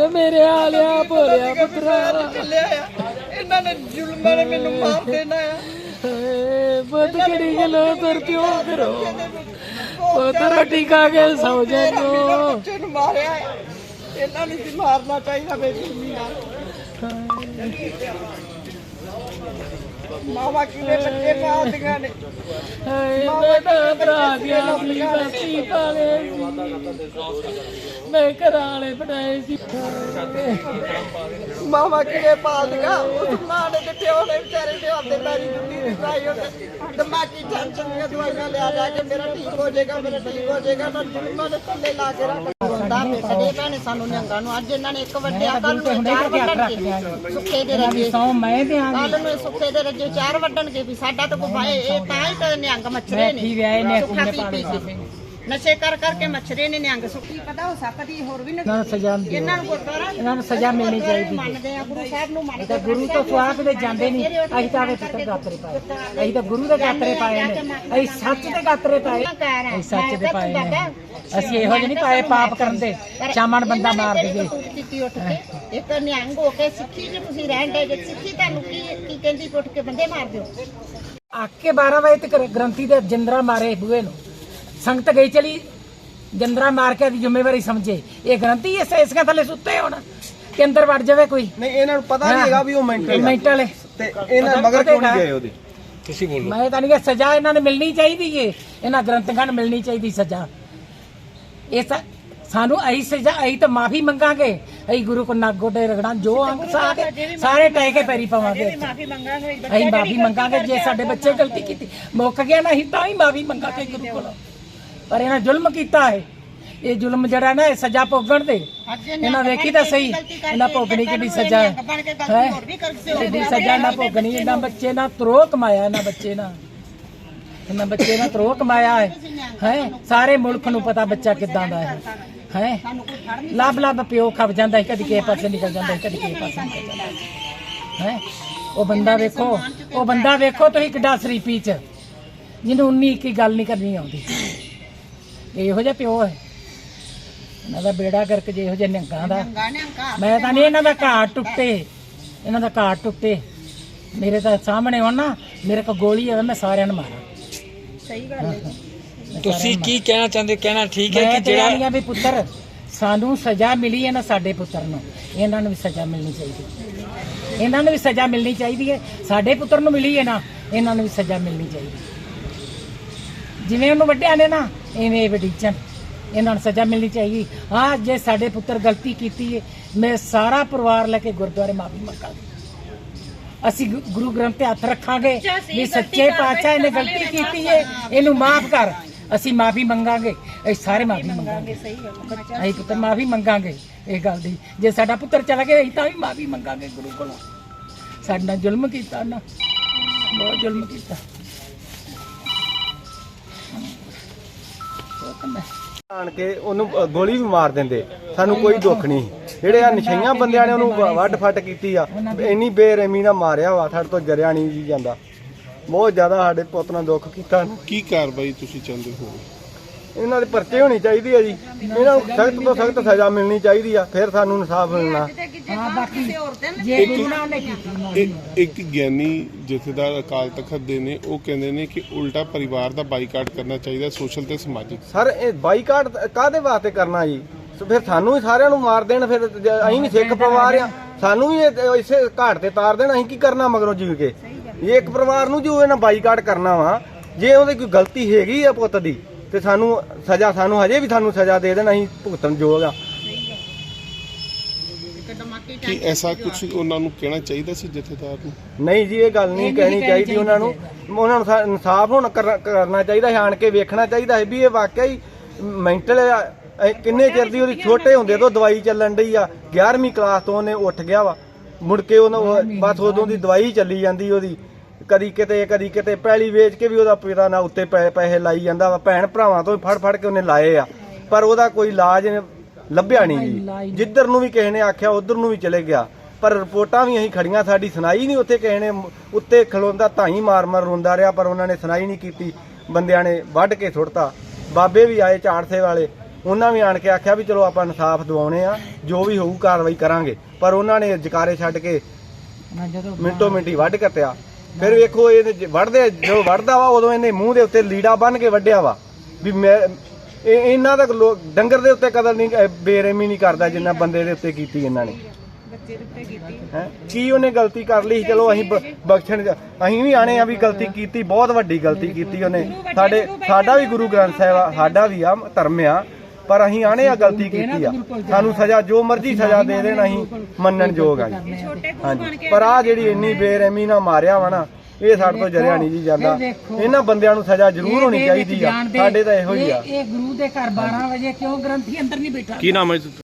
ਵੇ ਮੇਰੇ ਹਾਲਿਆ ਭੋਲਿਆ ਪੁੱਤਰਾ। ਚੱਲਿਆ ਆ। ਇਹਨਾਂ ਨੇ ਜ਼ੁਲਮਾਂ ਨੇ ਮੈਨੂੰ ਮਾਰ ਦੇਣਾ ਆ। ਪੁੱਤ ਕਿਹੜੀ ਗੱਲੋਂ ਤੁਰ ਪਿਓ ਕਰੋ ਪੁੱਤ ਰੋਟੀ ਖਾ ਕੇ ਸੌ ਜਾਨੋ ਬੱਚੇ ਨੂੰ ਮਾਰਿਆ ਆ। ਇਹਨਾਂ ਨੂੰ ਸੀ ਮਾਰਨਾ ਚਾਹੀਦਾ ਮੇਰੀ ਜ਼ੁਲਮੀ ਨਾਲ। ਮਾਵਾ ਕਿਵੇਂ ਬੱਚੇ ਪਾਉਂਦੀਆਂ ਨੇ? ਹਾਏ ਮੈਂ ਭਰਾ ਦੀਆਂ ਆਪਣੀ ਬਸਤੀ ਪਾਲੇ ਮੈਂ ਘਰਾਂ ਵਾਲੇ ਬਣਾਏ ਸੀ। ਮਾਵਾ ਕਿਵੇਂ ਪਾਲਦੀਆਂ? ਉਸ ਮਾਂ ਨੇ ਤੇ ਪਿਓ ਨੇ ਵਿਚਾਰੇ ਨੇ ਆਪਦੇ ਪੈਰੀ ਜੁੱਤੀ ਦੀ ਪਾਈ ਉਹਨੇ ਦਿਮਾਗੀ ਟੈਨਸ਼ਨ ਦੀਆਂ ਦਵਾਈਆਂ ਲਿਆ ਲਿਆ ਕੇ ਮੇਰਾ ਠੀਕ ਹੋ ਜਾਏਗਾ ਮੇਰਾ ਠੀਕ ਹੋ ਜਾਏਗਾ ਨਾ ਜ਼ੁਲਮਾਂ ਦੇ ਥੱਲੇ ਲਾ ਕੇ ਰੱਖ ਹੁੰਦਾ ਪਿੱਟਦੇ ਭੈਣੇ ਸਾਨੂੰ ਨਿਹੰਗਾਂ ਨੂੰ। ਅੱਜ ਇਹਨਾਂ ਨੇ ਇੱਕ ਵੱਡਿਆ ਕੱਲ ਨੂੰ ਚਾਰ ਵੱਢਣਗੇ। ਸੁੱਖੇ ਦੇ ਰੱਜੇ। ਸੌ ਮੈਂ ਤੇ ਆ ਕੱਲ ਨੂੰ ਇਹ ਦੇ ਰੱਜੇ ਚਾਰ ਵੱਢਣਗੇ ਵੀ ਸਾਡਾ ਤਾਂ ਕੋਈ ਭਾਏ ਇਹ ਤਾਂ ਹੀ ਤਾਂ ਨਿਹੰਗ ਮੱਛਰੇ ਨੇ। ਵਿਆਹੇ ਨੇ ਸੁੱਖਾ ਪੀ ਪੀ ਕੇ। ਨਸ਼ੇ ਕਰ ਕਰਕੇ ਮੱਛਰੇ ਨੇ ਨਿਹੰਗ। ਸੁੱਕੀ ਪਤਾ ਹੋ ਸਕਦੀ ਹੋਰ ਵੀ ਨਾ ਇਹਨਾਂ ਨੂੰ ਸਜ਼ਾ ਦਿਓ ਇਹਨਾਂ ਨੂੰ ਗੁਰਦੁਆਰਾ ਇਹਨਾਂ ਨੂੰ ਸਜ਼ਾ ਮਿਲਣੀ ਚਾਹੀਦੀ ਮੰਨਦੇ ਆ ਗੁਰੂ ਸਾਹਿਬ ਨੂੰ ਮੰਨਦੇ ਗੁਰੂ ਤੋਂ ਸਵਾਹ ਕਿਤੇ ਜਾਂਦੇ ਨਹੀਂ। ਅਸੀਂ ਤਾਂ ਆਵੇ ਪੁੱਤਰ ਗਾਤਰੇ ਪਾਏ। ਅਸੀਂ ਤਾਂ ਗੁਰੂ ਦੇ ਗਾਤਰੇ ਪਾਏ ਨੇ। ਅਸੀਂ ਸੱਚ ਦੇ ਗਾਤਰੇ ਪਾਏ। ਅਸੀਂ ਸੱਚ ਦੇ ਪਾਏ ਨੇ। ਅਸੀਂ ਇਹੋ ਜਿਹੇ ਨਹੀਂ ਪਾਏ ਪਾਪ ਕਰਨ ਦੇ। ਸ਼ਾਮਣ ਬੰਦਾ ਮਾਰ ਦਈਏ। ਕੀਤੀ ਉੱਠ ਕੇ? ਇੱਕ ਨਿਹੰਗ ਹੋ ਕੇ ਸਿੱਖੀ ਜੇ ਤੁਸੀਂ ਰਹਿਣ ਦੇ ਜੇ ਸਿੱਖੀ ਤੁਹਾਨੂੰ ਕੀ ਕੀ ਕਹਿੰਦੀ ਉੱਠ ਕੇ ਬੰਦੇ ਮਾਰ ਦਿਓ? ਆਕੇ 12 ਵਜੇ ਤੱਕ ਗ੍ਰੰਥੀ ਦੇ ਜਿੰਦਰਾ ਮਾਰੇ ਬੂਏ ਨੂੰ। ਸੰਗਤ ਗਈ ਚਲੀ ਜਿੰਦਰਾ ਮਾਰ ਕੇ ਦੀ ਜ਼ਿੰਮੇਵਾਰੀ ਸਮਝੇ। ਇਹ ਗ੍ਰੰਥੀ ਇਸ ਇਸਕੇ ਥੱਲੇ ਸੁੱਤੇ ਹੁਣ ਕਿ ਅੰਦਰ ਵੜ ਜਾਵੇ ਕੋਈ। ਨਹੀਂ ਇਹਨਾਂ ਨੂੰ ਪਤਾ ਨਹੀਂ ਹੈਗਾ ਵੀ ਉਹ ਮੈਂਟਲ ਮੈਂਟਲ ਤੇ ਇਹਨਾਂ ਮਗਰ ਕਿਉਂ ਨਹੀਂ ਗਏ ਉਹਦੇ? ਮੈਂ ਤਾਂ ਨਹੀਂ ਕਿ ਸਜ਼ਾ ਇਹਨਾਂ ਨੂੰ ਮਿਲਣੀ ਚਾਹੀਦੀ ਏ। ਇਹਨਾਂ ਗ੍ਰੰਥੀਆਂ ਨੂੰ ਮਿਲਣੀ ਚਾਹੀਦੀ ਸਜ਼ਾ। ਇਹ ਤਾਂ ਸਾਨੂੰ ਅਈ ਸਜ਼ਾ ਅਈ ਤਾਂ ਮਾਫੀ ਮੰਗਾਂਗੇ। ਅਈ ਗੁਰੂ ਕੋ ਨੱਕ ਗੋਡੇ ਰਗੜਾਂ ਜੋ ਅੰਗ ਸਾਰੇ ਸਾਰੇ ਟਹਿ ਕੇ ਪੈਰੀ ਪਾਵਾਂਗੇ ਮਾਫੀ ਮੰਗਾਂਗੇ ਅਸੀਂ ਮਾਫੀ ਮੰਗਾਂਗੇ ਜੇ ਸਾਡੇ ਬੱਚੇ ਗਲਤੀ ਕੀਤੀ ਮੁੱਕ ਗਿਆ ਨਾ ਅਸੀਂ ਤਾਂ ਹੀ ਮਾਫੀ ਮੰਗਾਂਗੇ ਗੁਰੂ ਕੋਲੋਂ। ਪਰ ਇਹਨਾਂ ਜ਼ੁਲਮ ਕੀਤਾ ਹੈ। ਇਹ ਜ਼ੁਲਮ ਜਿਹੜਾ ਨਾ ਇਹ ਸਜ਼ਾ ਭੋਗਣ ਦੇ। ਇਹਨਾਂ ਵੇਖੀ ਤਾਂ ਸਹੀ। ਇਹਨਾਂ ਭੋਗਣੀ ਕਿਹੜੀ ਸਜ਼ਾ ਹੈ। ਹੈਂ? ਸਜ਼ਾ ਨਾ ਭੋਗਣੀ ਇਹਨਾਂ ਬੱਚੇ ਨਾਲ ਤਰੋ ਕਮਾਇਆ ਇਹਨਾਂ ਬੱਚੇ ਨਾਲ। ਮੈਂ ਬੱਚੇ ਨਾਲ ਤਰੋ ਕਮਾਇਆ ਹੈ। ਹੈ? ਸਾਰੇ ਮੁਲਕ ਨੂੰ ਪਤਾ ਬੱਚਾ ਕਿੱਦਾਂ ਦਾ ਹੈ। ਹੈ? ਲੱਭ ਲੱਭ ਪਿਓ ਖੱਪ ਜਾਂਦਾ ਹੈ, ਕਦੀ ਕਿਸੇ ਪਾਸੇ ਨਿਕਲ ਜਾਂਦਾ ਹੈ, ਕਦੀ ਕਿਸੇ ਪਾਸੇ ਨਿਕਲ ਜਾਂਦਾ ਹੈ। ਹੈ? ਉਹ ਬੰਦਾ ਵੇਖੋ, ਉਹ ਬੰਦਾ ਵੇਖੋ ਤੁਸੀਂ ਕਿੱਡਾ ਸ਼ਰੀਫੀ ਚ। ਜਿਹਨੂੰ ਉਨੀ ਕੀ ਗੱਲ ਨਹੀਂ ਕਰਨੀ ਆਉਂਦੀ। ਇਹੋ ਜਿਹਾ ਪਿਓ ਹੈ। ਇਹਨਾਂ ਦਾ ਬੇੜਾ ਕਰਕੇ ਜੇ ਇਹੋ ਜਿਹੇ ਨਿਹੰਗਾਂ ਦਾ। ਮੈਂ ਤਾਂ ਨਹੀਂ ਇਹਨਾਂ ਦਾ ਘਾਟ ਟੁੱਟੇ। ਇਹਨਾਂ ਦਾ ਘਾਟ ਟੁੱਟੇ। ਮੇਰੇ ਤਾਂ ਸਾਹਮਣੇ ਹੋਣ ਮੇਰੇ ਕੋਲ ਗੋਲੀ ਹੋਵੇ ਮੈਂ ਸਾਰਿਆਂ ਨੂੰ ਮਾਰਾਂ। ਸਹੀ ਗੱਲ ਹੈ ਤੁਸੀਂ ਕੀ ਕਹਿਣਾ ਚਾਹੁੰਦੇ ਕਹਿਣਾ ਠੀਕ ਹੈ ਮੈਂ ਕਿ ਜਿਹੜਾ ਵੀ ਪੁੱਤਰ ਸਾਨੂੰ ਸਜ਼ਾ ਮਿਲੀ ਹੈ ਨਾ ਸਾਡੇ ਪੁੱਤਰ ਨੂੰ। ਇਹਨਾਂ ਨੂੰ ਵੀ ਸਜ਼ਾ ਮਿਲਣੀ ਚਾਹੀਦੀ ਇਹਨਾਂ ਨੂੰ ਵੀ ਸਜ਼ਾ ਮਿਲਣੀ ਚਾਹੀਦੀ ਹੈ। ਸਾਡੇ ਪੁੱਤਰ ਨੂੰ ਮਿਲੀ ਹੈ ਨਾ ਇਹਨਾਂ ਨੂੰ ਵੀ ਸਜ਼ਾ ਮਿਲਣੀ ਚਾਹੀਦੀ ਜਿਵੇਂ ਉਹਨੂੰ ਵੱਡਿਆਂ ਨੇ ਨਾ ਐਵੇਂ ਵਡੀਚਨ ਇਹਨਾਂ ਨੂੰ ਸਜ਼ਾ ਮਿਲਣੀ ਚਾਹੀਦੀ। ਹਾਂ ਜੇ ਸਾਡੇ ਪੁੱਤਰ ਗਲਤੀ ਕੀਤੀ ਹੈ ਮੈਂ ਸਾਰਾ ਪਰਿਵਾਰ ਲੈ ਕੇ ਗੁਰਦੁਆਰੇ ਮਾਫੀ ਮੰਗਾਂਗੇ ਅਸੀਂ ਗੁਰੂ ਗ੍ਰੰਥ ਤੇ ਹੱਥ ਰੱਖਾਂਗੇ ਵੀ ਸੱਚੇ ਪਾਤਸ਼ਾਹ ਇਹਨੇ ਗਲਤੀ ਕੀਤੀ ਹੈ ਇਹਨੂੰ ਮਾਫ ਕਰ। ਅਸੀਂ ਮਾਫੀ ਮੰਗਾਂਗੇ ਅਸੀਂ ਸਾਰੇ ਮਾਫੀ ਮੰਗਾਂਗੇ। ਸਹੀ ਗੱਲ ਅਸੀਂ ਪੁੱਤਰ ਮਾਫੀ ਮੰਗਾਂਗੇ ਇਹ ਗੱਲ ਦੀ। ਜੇ ਸਾਡਾ ਪੁੱਤਰ ਚਲਾ ਗਿਆ ਅਸੀਂ ਤਾਂ ਵੀ ਮਾਫੀ ਮੰਗਾਂਗੇ ਗੁਰੂ ਕੋਲੋਂ। ਸਾਡੇ ਜ਼ੁਲਮ ਕੀਤਾ ਨਾ ਬਹੁਤ ਜ਼ੁਲਮ ਕੀਤਾ। ਉਹ ਤਾਂ ਮੈਂ ਆਣ ਕੇ ਉਹਨੂੰ ਗੋਲੀ ਵੀ ਮਾਰ ਦਿੰਦੇ। ਸਾਨੂੰ ਕੋਈ ਦੁੱਖ ਨਹੀਂ। ਜਿਹੜੇ ਆ ਨਸ਼ਈਆਂ ਬੰਦਿਆਂ ਨੇ ਉਹਨੂੰ ਵ- ਵੱਢ ਫੱਟ ਕੀਤੀ ਆ, ਇੰਨੀ ਬੇਰਹਿਮੀ ਨਾਲ ਮਾਰਿਆ ਵਾ, ਸਾਡੇ ਤੋਂ ਜਰਿਆ ਨਹੀਂ ਜੀ ਜਾਂਦਾ। ਬਹੁਤ ਜ਼ਿਆਦਾ ਸਾਡੇ ਪੁੱਤ ਨਾਲ ਦੁੱਖ ਕੀਤਾ। ਕੀ ਕਾਰਵਾਈ ਤੁਸੀਂ ਚਾਹੁੰਦੇ ਹੋ? ਇਹਨਾਂ ਦੇ ਪਰਚੇ ਹੋਣੀ ਚਾਹੀਦੀ ਆ ਜੀ। ਇਹਨਾਂ ਨੂੰ ਸਖਤ ਤੋਂ ਸਖਤ ਸਜ਼ਾ ਮਿਲਣੀ ਚਾਹੀਦੀ ਆ ਫਿਰ ਸਾਨੂੰ ਇਨਸਾਫ ਮਿਲਣਾ। ਹਾਂ ਜੇ ਉਹਨੇ ਕੀਤੀ ਇੱਕ ਇੱਕ ਗਿਆਨੀ ਜਥੇਦਾਰ ਅਕਾਲ ਤਖਤ ਦੇ ਨੇ ਉਹ ਕਹਿੰਦੇ ਨੇ ਕਿ ਉਲਟਾ ਪਰਿਵਾਰ ਦਾ ਬਾਈਕਾਟ ਕਰਨਾ ਚਾਹੀਦਾ ਸੋਸ਼ਲ ਤੇ ਸਮਾਜਿਕ। ਸਰ ਇਹ ਬਾਈਕਾਟ ਕਾਦੇ ਵਾਸਤੇ ਕਰਨਾ ਜੀ? ਸੋ ਫਿਰ ਸਾਨੂੰ ਵੀ ਸਾਰਿਆਂ ਨੂੰ ਮਾਰ ਦੇਣ ਫਿਰ ਜੇ ਅਸੀਂ ਵੀ ਸਿੱਖ ਪਰਿਵਾਰ ਆ ਸਾਨੂੰ ਵੀ ਇਹ- ਇਸੇ ਘਾਟ ਤੇ ਤਾਰ ਦੇਣ ਅਸੀਂ ਕੀ ਕਰਨਾ ਮਗਰੋਂ ਜੀਵ ਕੇ? ਇਹ ਇੱਕ ਪਰਿਵਾਰ ਨੂੰ ਜੋ ਇਹਨਾਂ ਬਾਈਕਾਟ ਕਰਨਾ ਵਾ ਜੇ ਉਹਦੀ ਕੋਈ ਗਲਤੀ ਹੈਗੀ ਆ ਪੁੱਤ ਦੀ ਤੇ ਸਾਨੂੰ ਸਜ਼ਾ ਸਾਨੂੰ ਹਜੇ ਵੀ ਸਾਨੂੰ ਸਜ਼ਾ ਦੇ ਦੇਣ ਅਸੀਂ ਭੁਗਤਣ ਯੋਗ ਆ। ਕੀ ਐਸਾ ਕੁਝ ਉਹਨਾਂ ਨੂੰ ਕਹਿਣਾ ਚਾਹੀਦਾ ਸੀ ਜਥੇਦਾਰ ਨੂੰ? ਨਹੀਂ ਜੀ ਇਹ ਗੱਲ ਨਹੀਂ ਕਹਿਣੀ ਚਾਹੀਦੀ ਉਹਨਾਂ ਨੂੰ। ਉਹਨਾਂ ਨੂੰ ਸਾ- ਇਨਸਾਫ ਹੁਣ ਕਰ- ਕਰਨਾ ਚਾਹੀਦਾ ਹੈ ਆਣ ਕੇ ਵੇਖਣਾ ਚਾਹੀਦਾ ਹੈ ਵੀ ਇਹ ਵਾਕਿਆ ਹੀ ਮੈਂਟਲ ਕਿੰਨੇ ਚਿਰ ਦੀ ਉਹਦੀ ਛੋਟੇ ਹੁੰਦੇ ਤੋਂ ਦਵਾਈ ਚੱਲਣ ਡਈ ਆ। 11ਵੀਂ ਕਲਾਸ ਤੋਂ ਉਹਨੇ ਉੱਠ ਗਿਆ ਵਾ। ਮੁੜ ਕੇ ਉਹਨਾਂ ਉਹ ਬਸ ਉਦੋਂ ਦੀ ਦਵਾਈ ਚੱਲੀ ਜਾਂਦੀ ਉਹਦੀ। ਕਦੀ ਕਿਤੇ ਕਦੀ ਕਿਤੇ ਪੈਲੀ ਵੇਚ ਕੇ ਵੀ ਉਹਦਾ ਪਿਤਾ ਨਾਲ ਉੱਤੇ ਪੈ- ਪੈਸੇ ਲਾਈ ਜਾਂਦਾ ਵਾ ਭੈਣ ਭਰਾਵਾਂ ਤੋਂ ਵੀ ਫੜ ਫੜ ਕੇ ਉਹਨੇ ਲਾਏ ਆ। ਪਰ ਉਹਦਾ ਕੋਈ ਇਲਾਜ ਲੱਭਿਆ ਨਹੀਂ ਜੀ। ਜਿੱਧਰ ਨੂੰ ਵੀ ਕਿਸੇ ਨੇ ਆਖਿਆ ਉਧਰ ਨੂੰ ਵੀ ਚਲੇ ਗਿਆ। ਪਰ ਰਿਪੋਰਟਾਂ ਵੀ ਅਸੀਂ ਖੜੀਆਂ ਸਾਡੀ ਸੁਣਾਈ ਨਹੀਂ ਉੱਥੇ ਕਿਸੇ ਨੇ। ਉੱਤੇ ਖਲੋਂਦਾ ਧਾਈ ਮਾਰ ਮਾਰ ਰੋਂਦਾ ਰਿਹਾ ਪਰ ਉਹਨਾਂ ਨੇ ਸੁਣਾਈ ਨਹੀਂ ਕੀਤੀ। ਬੰਦਿਆਂ ਨੇ ਵੱਢ ਕੇ ਸੁੱਟਤਾ। ਬਾਬੇ ਵੀ ਆਏ ਚਾੜਸੇ ਵਾਲੇ। ਉਹਨਾਂ ਵੀ ਆਣ ਕੇ ਆਖਿਆ ਵੀ ਚਲੋ ਆਪਾਂ ਇਨਸਾਫ ਦਿਵਾਉਣੇ ਆ ਜੋ ਵੀ ਹੋਊ ਕਾਰਵਾਈ ਕਰਾਂਗੇ। ਪਰ ਉਹਨਾਂ ਨੇ ਜਕਾਰੇ ਛੱਡ ਕੇ ਨਾ ਜਦੋਂ ਮਿੰਟੋ ਮਿੰਟੀ ਵੱਢ ਕੱਟਿਆ ਫਿਰ ਵੇਖੋ ਇਹ ਜੇ ਵੱਢਦੇ ਜੋ ਵੱਢਦਾ ਵਾ ਉਦੋਂ ਇਹਨੇ ਮੂੰਹ ਦੇ ਉੱਤੇ ਲੀੜਾ ਬੰਨ ਕੇ ਵੱਢਿਆ ਵਾ। ਵੀ ਮੈਂ ਇਹ ਇਹਨਾਂ ਦਾ ਲੋ- ਡੰਗਰ ਦੇ ਉੱਤੇ ਕਦਰ ਨਹੀਂ ਬੇਰਹਿਮੀ ਨਹੀਂ ਕਰਦਾ ਜਿੰਨਾ ਬੰਦੇ ਦੇ ਉੱਤੇ ਕੀਤੀ ਇਹਨਾਂ ਨੇ। ਹੈਂ? ਕੀ ਉਹਨੇ ਗਲਤੀ ਕਰ ਲਈ? ਚਲੋ ਅਸੀਂ ਬਖਸ਼ਣ ਅਸੀਂ ਵੀ ਆਣੇ ਆ ਵੀ ਗਲਤੀ ਕੀਤੀ ਬਹੁਤ ਵੱਡੀ ਗਲਤੀ ਕੀਤੀ ਉਹਨੇ। ਸਾਡੇ ਸਾਡਾ ਵੀ ਗੁਰੂ ਗ੍ਰੰਥ ਸਾਹਿਬ ਆ ਸਾਡਾ ਵੀ ਆ ਧਰਮ ਆ। ਪਰ ਅਸੀਂ ਆਣੇ ਆ ਗਲਤੀ ਕੀਤੀ ਆ। ਸਾਨੂੰ ਸਜ਼ਾ ਜੋ ਮਰਜ਼ੀ ਸਜ਼ਾ ਦੇ ਦੇਣ ਅਸੀਂ ਮੰਨਣ ਯੋਗ ਆ ਜੀ। ਹਾਂਜੀ। ਪਰ ਆ ਜਿਹੜੀ ਇੰਨੀ ਬੇਰਹਿਮੀ ਨਾਲ ਮਾਰਿਆ ਵਾ ਨਾ ਇਹ ਸਾਡੇ ਤੋਂ ਜਰਿਆ ਨਹੀਂ ਜੀ ਜਾਂਦਾ। ਇਹਨਾਂ ਬੰਦਿਆਂ ਨੂੰ ਸਜ਼ਾ ਜ਼ਰੂਰ ਹੋਣੀ ਚਾਹੀਦੀ ਆ। ਸਾਡੇ ਤਾਂ ਇਹੋ ਹੀ ਆ। ਇਹ ਇਹ ਗੁਰੂ ਦੇ ਘਰ 12 ਵਜੇ ਕਿਉਂ ਗ੍ਰੰਥੀ ਅੰਦਰ ਨਹੀਂ ਬੈਠਾ? ਕੀ ਨਾਮ ਹੈ